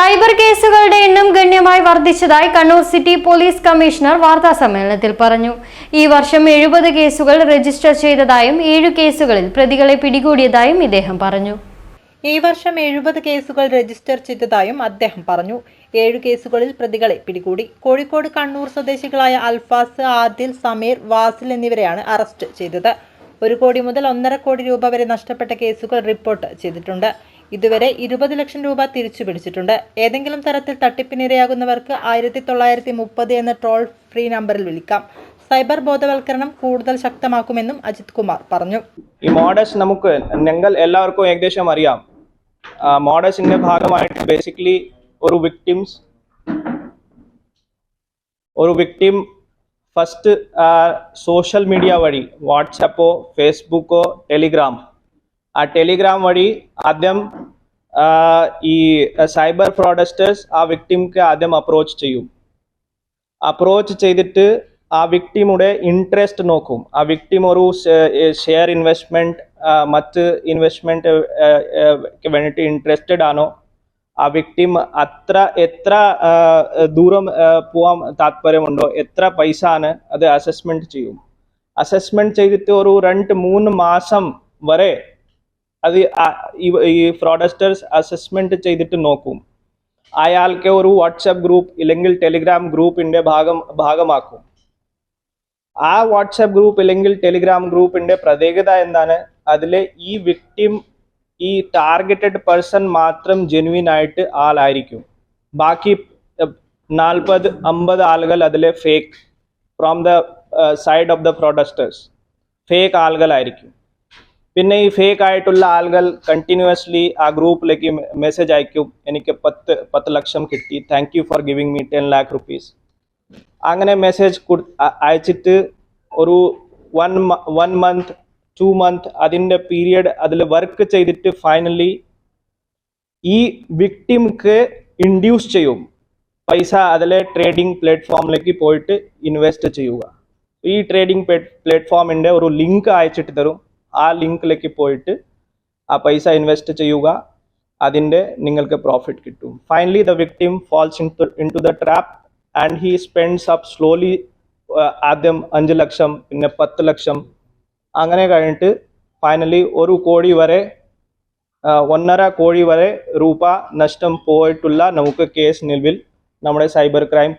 Cyber കേസുകളുടെ എണ്ണം ഗണ്യമായി വർദ്ധിച്ചതായി കണ്ണൂർ സിറ്റി പോലീസ് കമ്മീഷണർ വാർത്താ സമ്മേളനത്തിൽ പറഞ്ഞു. ഈ വർഷം എഴുപത് കേസുകൾ രജിസ്റ്റർ ചെയ്തതായും ഏഴ് കേസുകളിൽ പ്രതികളെ പിടികൂടിയതായും ഇദ്ദേഹം പറഞ്ഞു. ഈ വർഷം എഴുപത് കേസുകൾ രജിസ്റ്റർ ചെയ്തതായും അദ്ദേഹം പറഞ്ഞു. ഏഴ് കേസുകളിൽ പ്രതികളെ പിടികൂടി. കോഴിക്കോട് കണ്ണൂർ സ്വദേശികളായ അൽഫാസ് ആദിൽ സമീർ വാസിൽ എന്നിവരെയാണ് അറസ്റ്റ് ചെയ്തത്. ഒരു കോടി മുതൽ ഒന്നര കോടി രൂപ വരെ നഷ്ടപ്പെട്ട കേസുകൾ റിപ്പോർട്ട് ചെയ്തിട്ടുണ്ട്. ഇതുവരെ ഇരുപത് ലക്ഷം രൂപ തിരിച്ചു പിടിച്ചിട്ടുണ്ട്. ഏതെങ്കിലും തരത്തിൽ തട്ടിപ്പിനിരയാകുന്നവർക്ക് ആയിരത്തി തൊള്ളായിരത്തി മുപ്പത് എന്ന ട്രോൾ ഫ്രീ നമ്പറിൽ വിളിക്കാം. സൈബർ ബോധവൽക്കരണം കൂടുതൽ ശക്തമാക്കുമെന്നും അജിത് കുമാർ പറഞ്ഞു. ഈ മോഡസ് നമുക്ക് ഞങ്ങൾ എല്ലാവർക്കും ഏകദേശം അറിയാം. മോഡസിന്റെ ഭാഗമായിട്ട് ബേസിക്കലി ഒരു വിക്ടിംസ് ഒരു വിക്ടിം ഫസ്റ്റ് സോഷ്യൽ മീഡിയ വഴി വാട്സപ്പോ ഫേസ്ബുക്കോ ടെലിഗ്രാം ആ ടെലിഗ്രാം വഴി ആദ്യം ഈ സൈബർ ഫ്രോഡസ്റ്റേഴ്സ് ആ വിക്ടിംക്ക് ആദ്യം അപ്രോച്ച് ചെയ്യും. അപ്രോച്ച് ചെയ്തിട്ട് ആ വിക്ടിമുടെ ഇൻട്രസ്റ്റ് നോക്കും. ആ വിക്ടിം ഒരു ഷെയർ ഇൻവെസ്റ്റ്മെന്റ് മറ്റ് ഇൻവെസ്റ്റ്മെന്റ് വേണ്ടിയിട്ട് ഇൻട്രസ്റ്റഡ് ആണോ? ആ വിക്ടിം അത്ര എത്ര ദൂരം പോവാൻ താല്പര്യമുണ്ടോ എത്ര പൈസ ആണ് അത് അസസ്മെന്റ് ചെയ്യും. അസസ്മെന്റ് ചെയ്തിട്ട് ഒരു രണ്ട് മൂന്ന് മാസം വരെ അത് ഈ- ഫ്രോഡസ്റ്റേഴ്സ് അസസ്മെന്റ് ചെയ്തിട്ട് നോക്കും. അയാൾക്ക് ഒരു വാട്സപ്പ് ഗ്രൂപ്പ് ഇല്ലെങ്കിൽ ടെലിഗ്രാം ഗ്രൂപ്പിന്റെ ഭാഗം ഭാഗമാക്കും. ആ വാട്സപ്പ് ഗ്രൂപ്പ് ഇല്ലെങ്കിൽ ടെലിഗ്രാം ഗ്രൂപ്പിന്റെ പ്രത്യേകത എന്താണ്? അതിലെ ഈ വിക്ടിം ഈ ടാർഗറ്റഡ് പേഴ്സൺ മാത്രം ജെനുവിൻ ആയിട്ട് ആളായിരിക്കും. ബാക്കി നാൽപ്പത് അമ്പത് ആളുകൾ അതിലെ fake from the side of the fraudsters fake ആളുകളായിരിക്കും. പിന്നെ ഈ ഫേക്ക് ആയിട്ടുള്ള ആളുകൾ കണ്ടിന്യൂസ്ലി ആ ഗ്രൂപ്പിലേക്ക് മെസ്സേജ് അയക്കും. എനിക്ക് പത്ത് പത്ത് ലക്ഷം കിട്ടി. Thank you for giving me ten lakh rupees അങ്ങനെ മെസ്സേജ് അയച്ചിട്ട് ഒരു one one month to month അതിന്റെ പീരിയഡ് അതിൽ വർക്ക് ചെയ്തിട്ട് ഫൈനലി ഈ വിക്ടിംക്ക് ഇൻഡ്യൂസ് ചെയ്യും. പൈസ അതിലെ ട്രേഡിംഗ് പ്ലാറ്റ്ഫോമിലേക്ക് പോയിട്ട് ഇൻവെസ്റ്റ് ചെയ്യുക. ഈ ട്രേഡിംഗ് പ്ലാറ്റ്ഫോമിന്റെ ഒരു ലിങ്ക് അയച്ചിട്ട് തരും. ആ ലിങ്കിലേക്ക് പോയിട്ട് ആ പൈസ ഇൻവെസ്റ്റ് ചെയ്യുക. അതിന്റെ നിങ്ങൾക്ക് പ്രോഫിറ്റ് കിട്ടും. Finally the victim falls into the trap and he spends up slowly ആദ്യം അഞ്ച് ലക്ഷം പിന്നെ പത്ത് ലക്ഷം. അങ്ങനെ കഴിഞ്ഞിട്ട് ഫൈനലി ഒരു കോടി വരെ ആ, ഒന്നര കോടി വരെ രൂപ നഷ്ടം പോയിട്ടുള്ള നമുക്ക് കേസ് നിലവിൽ നമ്മുടെ സൈബർ ക്രൈം